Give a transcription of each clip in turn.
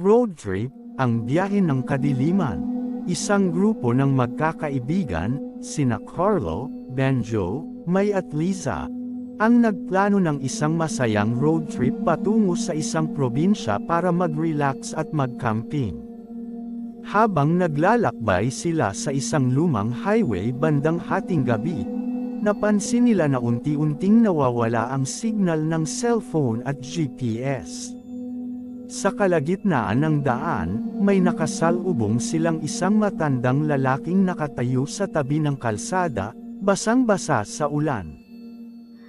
Road Trip, ang biyahe ng kadiliman. Isang grupo ng magkakaibigan, sina Carlo, Benjo, May at Liza, ang nagplano ng isang masayang road trip patungo sa isang probinsya para mag-relax at mag-camping. Habang naglalakbay sila sa isang lumang highway bandang hating gabi, napansin nila na unti-unting nawawala ang signal ng cellphone at GPS. Sa kalagitnaan ng daan, may nakasalubong silang isang matandang lalaking nakatayo sa tabi ng kalsada, basang-basa sa ulan.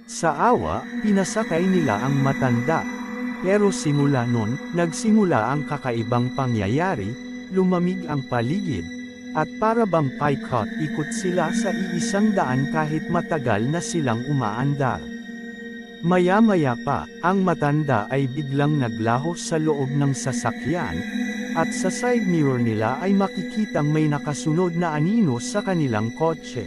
Sa awa, pinasakay nila ang matanda. Pero simula nun, nagsimula ang kakaibang pangyayari, lumamig ang paligid, at para bang paikot ikot sila sa iisang daan kahit matagal na silang umaandar. Maya-maya pa, ang matanda ay biglang naglaho sa loob ng sasakyan, at sa side mirror nila ay makikitang may nakasunod na anino sa kanilang kotse.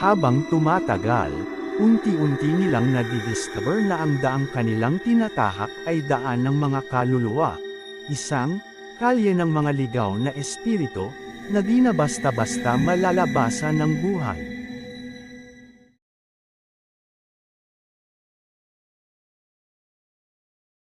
Habang tumatagal, unti-unti nilang nadidiscover na ang daang kanilang tinatahak ay daan ng mga kaluluwa, isang, kalye ng mga ligaw na espiritu, na di na basta-basta malalabasan ng buhay.